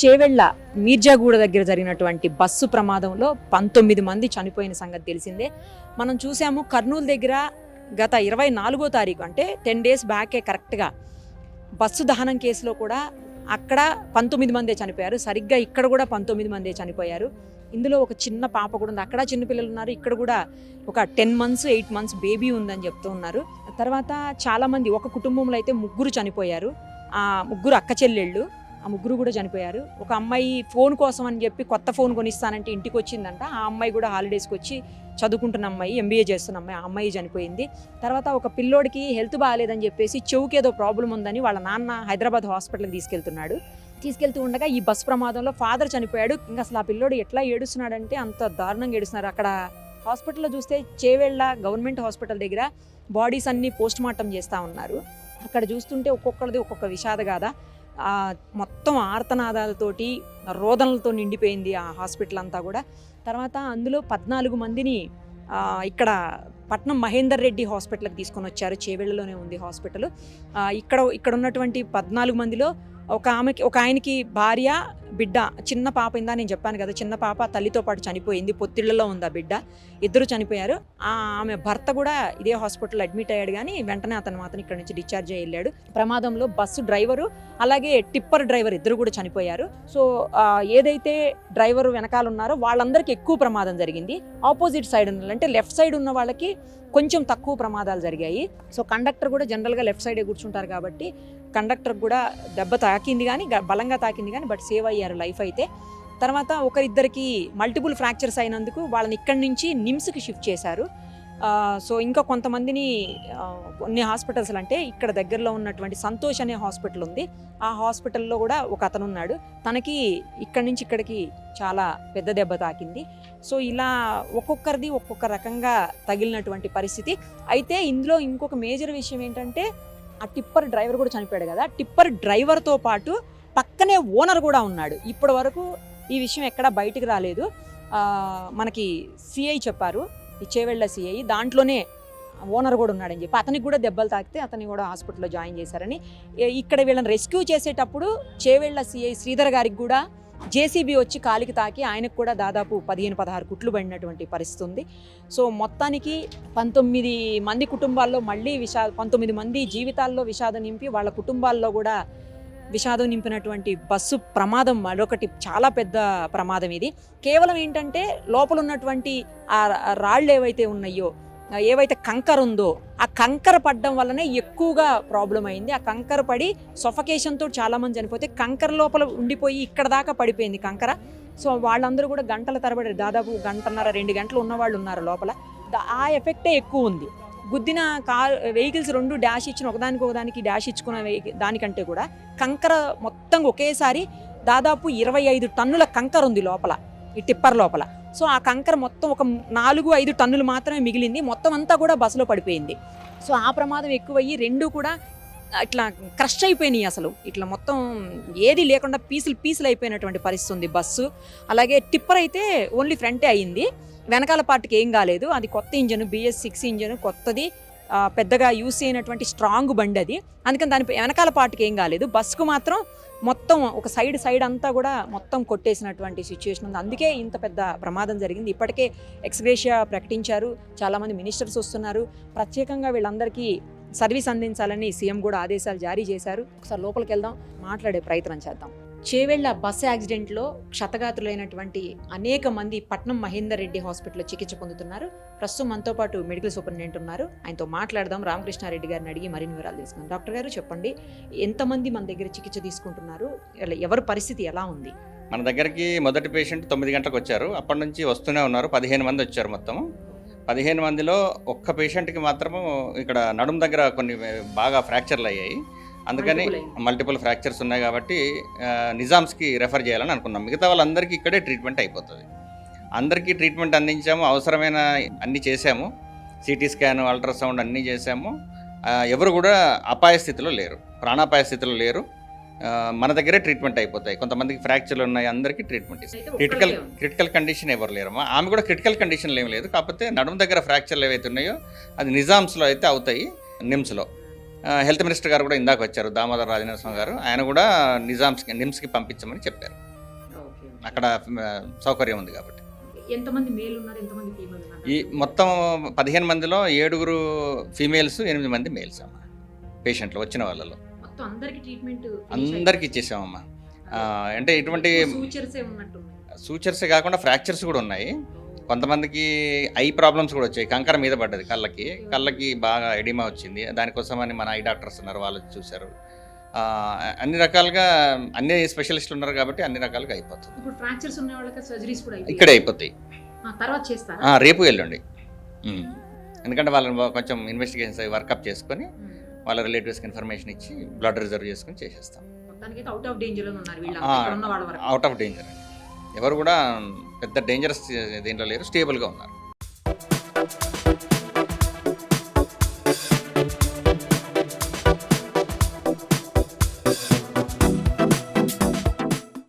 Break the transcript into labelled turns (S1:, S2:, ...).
S1: చేవెళ్ళ మీర్జాగూడ దగ్గర జరిగినటువంటి బస్సు ప్రమాదంలో పంతొమ్మిది మంది చనిపోయిన సంగతి తెలిసిందే. మనం చూసాము కర్నూలు దగ్గర గత ఇరవై నాలుగో తారీఖు అంటే టెన్ డేస్ బ్యాకే కరెక్ట్గా బస్సు దహనం కేసులో కూడా అక్కడ పంతొమ్మిది మందే చనిపోయారు. సరిగ్గా ఇక్కడ కూడా పంతొమ్మిది మందే చనిపోయారు. ఇందులో ఒక చిన్న పాప కూడా ఉంది. అక్కడ చిన్నపిల్లలు ఉన్నారు. ఇక్కడ కూడా ఒక ten months eight months baby ఉందని చెప్తూ ఉన్నారు. తర్వాత చాలామంది ఒక కుటుంబంలో అయితే ముగ్గురు చనిపోయారు. ఆ ముగ్గురు అక్క చెల్లెళ్ళు. ఆ ముగ్గురు కూడా చనిపోయారు. ఒక అమ్మాయి ఫోన్ కోసం అని చెప్పి కొత్త ఫోన్ కొనిస్తానంటే ఇంటికి వచ్చిందంట. ఆ అమ్మాయి కూడా హాలిడేస్కి వచ్చి చదువుకుంటున్న అమ్మాయి ఎంబీఏ చేస్తున్న అమ్మాయి ఆ అమ్మాయి చనిపోయింది. తర్వాత ఒక పిల్లోడికి హెల్త్ బాగాలేదని చెప్పేసి చెవుకి ఏదో ప్రాబ్లం ఉందని వాళ్ళ నాన్న హైదరాబాద్ హాస్పిటల్కి తీసుకెళ్తున్నాడు. తీసుకెళ్తూ ఉండగా ఈ బస్ ప్రమాదంలో ఫాదర్ చనిపోయాడు. ఇంకా అసలు ఆ పిల్లోడు ఎట్లా ఏడుస్తున్నాడంటే అంత దారుణంగా ఏడుస్తున్నారు. అక్కడ హాస్పిటల్లో చూస్తే చేవెళ్ళ గవర్నమెంట్ హాస్పిటల్ దగ్గర బాడీస్ అన్ని పోస్ట్ మార్టం చేస్తూ ఉన్నారు. అక్కడ చూస్తుంటే ఒక్కొక్కరిది ఒక్కొక్క విషాదగాథ కాదా మొత్తం ఆర్తనాదాలతోటి రోదనలతో నిండిపోయింది ఆ హాస్పిటల్ అంతా కూడా. తర్వాత అందులో పద్నాలుగు మందిని ఇక్కడ పట్నం మహేందర్ రెడ్డి హాస్పిటల్కి తీసుకొని వచ్చారు. చేవెళ్ళలోనే ఉంది హాస్పిటల్. ఇక్కడ ఇక్కడ ఉన్నటువంటి పద్నాలుగు మందిలో ఒక ఆమెకి ఒక ఆయనకి భార్య బిడ్డ చిన్న పాప ఇందా నేను చెప్పాను కదా చిన్న పాప తల్లితో పాటు చనిపోయింది పొత్తిళ్ళలో ఉంది ఆ బిడ్డ ఇద్దరు చనిపోయారు. ఆ ఆమె భర్త కూడా ఇదే హాస్పిటల్ అడ్మిట్ అయ్యాడు కానీ వెంటనే అతను మాత్రం ఇక్కడ నుంచి డిశ్చార్జ్ అయ్యి వెళ్ళాడు. ప్రమాదంలో బస్సు డ్రైవరు అలాగే టిప్పర్ డ్రైవర్ ఇద్దరు కూడా చనిపోయారు. సో ఏదైతే డ్రైవర్ వెనకాల ఉన్నారో వాళ్ళందరికీ ఎక్కువ ప్రమాదం జరిగింది. ఆపోజిట్ సైడ్ ఉన్న అంటే లెఫ్ట్ సైడ్ ఉన్న వాళ్ళకి కొంచెం తక్కువ ప్రమాదాలు జరిగాయి. సో కండక్టర్ కూడా జనరల్గా లెఫ్ట్ సైడే కూర్చుంటారు కాబట్టి కండక్టర్ కూడా దెబ్బ తాకింది కానీ బలంగా తాకింది కానీ బట్ సేవ్ అయ్యారు లైఫ్ అయితే. తర్వాత ఒకరిద్దరికి మల్టిపుల్ ఫ్రాక్చర్స్ అయినందుకు వాళ్ళని ఇక్కడి నుంచి నిమ్స్కి షిఫ్ట్ చేశారు. సో ఇంకా కొంతమందిని కొన్ని హాస్పిటల్స్ అంటే ఇక్కడ దగ్గరలో ఉన్నటువంటి సంతోష్ అనే హాస్పిటల్ ఉంది. ఆ హాస్పిటల్లో కూడా ఒక అతను ఉన్నాడు తనకి ఇక్కడి నుంచి ఇక్కడికి చాలా పెద్ద దెబ్బ తాకింది. సో ఇలా ఒక్కొక్కరిది ఒక్కొక్క రకంగా తగిలినటువంటి పరిస్థితి. అయితే ఇందులో ఇంకొక మేజర్ విషయం ఏంటంటే ఆ టిప్పర్ డ్రైవర్ కూడా చనిపోయాడు కదా. టిప్పర్ డ్రైవర్తో పాటు పక్కనే ఓనర్ కూడా ఉన్నాడు. ఇప్పటి వరకు ఈ విషయం ఎక్కడా బయటికి రాలేదు. మనకి సిఐ చెప్పారు. ఈ చేవెళ్ళ సిఐ దాంట్లోనే ఓనర్ కూడా ఉన్నాడని చెప్పి. అతనికి కూడా దెబ్బలు తాకితే అతన్ని కూడా హాస్పిటల్లో జాయిన్ చేశారని. ఇక్కడ వీళ్ళని రెస్క్యూ చేసేటప్పుడు చేవెళ్ళ సిఐ శ్రీధర్ గారికి కూడా జేసీబీ వచ్చి కాలికి తాకి ఆయనకు కూడా దాదాపు పదిహేను పదహారు కుట్లు పడినటువంటి పరిస్థితి ఉంది సో మొత్తానికి పంతొమ్మిది మంది కుటుంబాల్లో మళ్ళీ విషా పంతొమ్మిది మంది జీవితాల్లో విషాదం నింపి వాళ్ళ కుటుంబాల్లో కూడా విషాదం నింపినటువంటి బస్సు ప్రమాదం మరొకటి చాలా పెద్ద ప్రమాదం ఇది. కేవలం ఏంటంటే లోపల ఉన్నటువంటి ఆ రాళ్ళు ఏవైతే ఉన్నాయో ఏవైతే కంకర ఉందో ఆ కంకర పడడం వల్లనే ఎక్కువగా ప్రాబ్లం అయింది. ఆ కంకర పడి సొఫకేషన్తో చాలామంది చనిపోతే కంకర లోపల ఉండిపోయి ఇక్కడ దాకా పడిపోయింది కంకర. సో వాళ్ళందరూ కూడా గంటల తరబడి దాదాపు గంటన్నర రెండు గంటలు ఉన్న వాళ్ళు ఉన్నారు లోపల. ఆ ఎఫెక్టే ఎక్కువ ఉంది. గుద్దిన కార్ వెహికల్స్ రెండు డాష్ ఇచ్చిన ఒకదానికి ఒకదానికి డాష్ ఇచ్చుకున్న దానికంటే కూడా కంకర మొత్తం ఒకేసారి దాదాపు ఇరవై ఐదు టన్నుల కంకర ఉంది లోపల ఈ టిప్పర్ లోపల. సో ఆ కంకర మొత్తం ఒక నాలుగు ఐదు టన్నులు మాత్రమే మిగిలింది. మొత్తం అంతా కూడా బస్సులో పడిపోయింది. సో ఆ ప్రమాదం ఎక్కువయ్యి రెండు కూడా ఇట్లా క్రష్ అయిపోయినాయి అసలు. ఇట్లా మొత్తం ఏది లేకుండా పీసులు పీసులు అయిపోయినటువంటి పరిస్థితి ఉంది బస్సు. అలాగే టిప్పర్ అయితే ఓన్లీ ఫ్రంటే అయింది వెనకాల పార్ట్కి ఏం కాలేదు. అది కొత్త ఇంజన్ బిఎస్ సిక్స్ ఇంజన్ కొత్తది. పెద్దగా యూస్ అయినటువంటి స్ట్రాంగ్ బండి అది. అందుకని దాని వెనకాల పాటికి ఏం కాలేదు. బస్సుకు మాత్రం మొత్తం ఒక సైడ్ సైడ్ అంతా కూడా మొత్తం కొట్టేసినటువంటి సిచ్యువేషన్ ఉంది. అందుకే ఇంత పెద్ద ప్రమాదం జరిగింది. ఇప్పటికే ఎక్స్గ్రేషియా ప్రకటించారు. చాలామంది మినిస్టర్స్ వస్తున్నారు. ప్రత్యేకంగా వీళ్ళందరికీ సర్వీస్ అందించాలని సీఎం కూడా ఆదేశాలు జారీ చేశారు. ఒకసారి లోపలికి వెళ్దాం. మాట్లాడే ప్రయత్నం చేద్దాం. చేవెళ్ళ బస్ యాక్సిడెంట్లో క్షతగాతులైనటువంటి అనేక మంది పట్నం మహేందర్ రెడ్డి హాస్పిటల్లో చికిత్స పొందుతున్నారు. ప్రస్తుతం మనతో పాటు మెడికల్ సూపరింటెండెంట్ ఉన్నారు. ఆయనతో మాట్లాడదాం. రామకృష్ణారెడ్డి గారిని అడిగి మరిన్ని వివరాలు తీసుకుందాం డాక్టర్ గారు చెప్పండి. ఎంతమంది మన దగ్గర చికిత్స తీసుకుంటున్నారు? ఎవరి పరిస్థితి ఎలా ఉంది?
S2: మన దగ్గరికి మొదటి పేషెంట్ తొమ్మిది గంటలకు వచ్చారు. అప్పటి నుంచి వస్తూనే ఉన్నారు. పదిహేను మంది వచ్చారు మొత్తం. పదిహేను మందిలో ఒక్క పేషెంట్కి మాత్రము ఇక్కడ నడుము దగ్గర కొన్ని బాగా ఫ్రాక్చర్లు అయ్యాయి. అందుకని. మల్టిపుల్ ఫ్రాక్చర్స్ ఉన్నాయి కాబట్టి నిజామ్స్కి రెఫర్ చేయాలని అనుకున్నాం. మిగతా వాళ్ళందరికీ ఇక్కడే ట్రీట్మెంట్ అయిపోతుంది. అందరికీ ట్రీట్మెంట్ అందించాము అవసరమైన అన్నీ చేశాము. సిటీ స్కాన్ అల్ట్రాసౌండ్ అన్నీ చేశాము. ఎవరు కూడా అపాయ స్థితిలో లేరు. ప్రాణాపాయ స్థితిలో లేరు. మన దగ్గరే ట్రీట్మెంట్ అయిపోతాయి. కొంతమందికి ఫ్రాక్చర్లు ఉన్నాయి అందరికీ ట్రీట్మెంట్ ఇస్తాం.
S1: అయితే
S2: క్రిటికల్. క్రిటికల్ కండిషన్ ఎవరు లేరమ్మా ఆమె కూడా క్రిటికల్ కండిషన్లు ఏం లేదు. కాకపోతే నడుము దగ్గర ఫ్రాక్చర్లు ఏవైతే ఉన్నాయో అది నిజామ్స్లో అయితే అవుతాయి నిమ్స్లో హెల్త్ మినిస్టర్ గారు కూడా ఇందాక వచ్చారు దామోదర్ రాజనరసింహ గారు. ఆయన కూడా నిజామ్స్కి నిమ్స్కి పంపించమని చెప్పారు. అక్కడ సౌకర్యం ఉంది కాబట్టి.
S1: ఎంతమంది మేల్ ఉన్నారు ఎంతమంది ఫీమేల్ ఉన్నారు?
S2: ఈ మొత్తం పదిహేను మందిలో ఏడుగురు ఫీమేల్స్ ఎనిమిది మంది మేల్స్ అమ్మ పేషెంట్లు వచ్చిన వాళ్ళలో.
S1: మొత్తం అందరికి ట్రీట్మెంట్
S2: అందరికి ఇచ్చేసామమ్మా. అంటే ఇటువంటి
S1: సూచర్స్
S2: కాకుండా ఫ్రాక్చర్స్ కూడా ఉన్నాయి. కొంతమందికి ఐ ప్రాబ్లమ్స్ కూడా వచ్చాయి. కంకర మీద పడ్డది కళ్ళకి. కళ్ళకి బాగా ఎడిమా వచ్చింది. దానికోసమని మన ఐ డాక్టర్స్ ఉన్నారు వాళ్ళు చూశారు. అన్ని రకాలుగా అన్ని స్పెషలిస్టులు ఉన్నారు కాబట్టి అన్ని రకాలుగా అయిపోతుంది.
S1: ఇప్పుడు ఫ్రాక్చర్స్ ఉన్న వాళ్ళకి సర్జరీస్ కూడా అయిపోయాయి.
S2: ఇక్కడే అయిపోతాయి.
S1: తర్వాత చేస్తారా?
S2: రేపు వెళ్ళండి. ఎందుకంటే వాళ్ళని కొంచెం ఇన్వెస్టిగేషన్స్ వర్కప్ చేసుకొని. వాళ్ళ రిలేటివ్స్కి ఇన్ఫర్మేషన్ ఇచ్చి బ్లడ్ రిజర్వ్ చేసుకొని చేసేస్తాం.
S1: Out of danger
S2: out of danger ఎవరు కూడా పెద్ద డేంజరస్ దీంట్లో లేరు స్టేబుల్గా ఉన్నారు.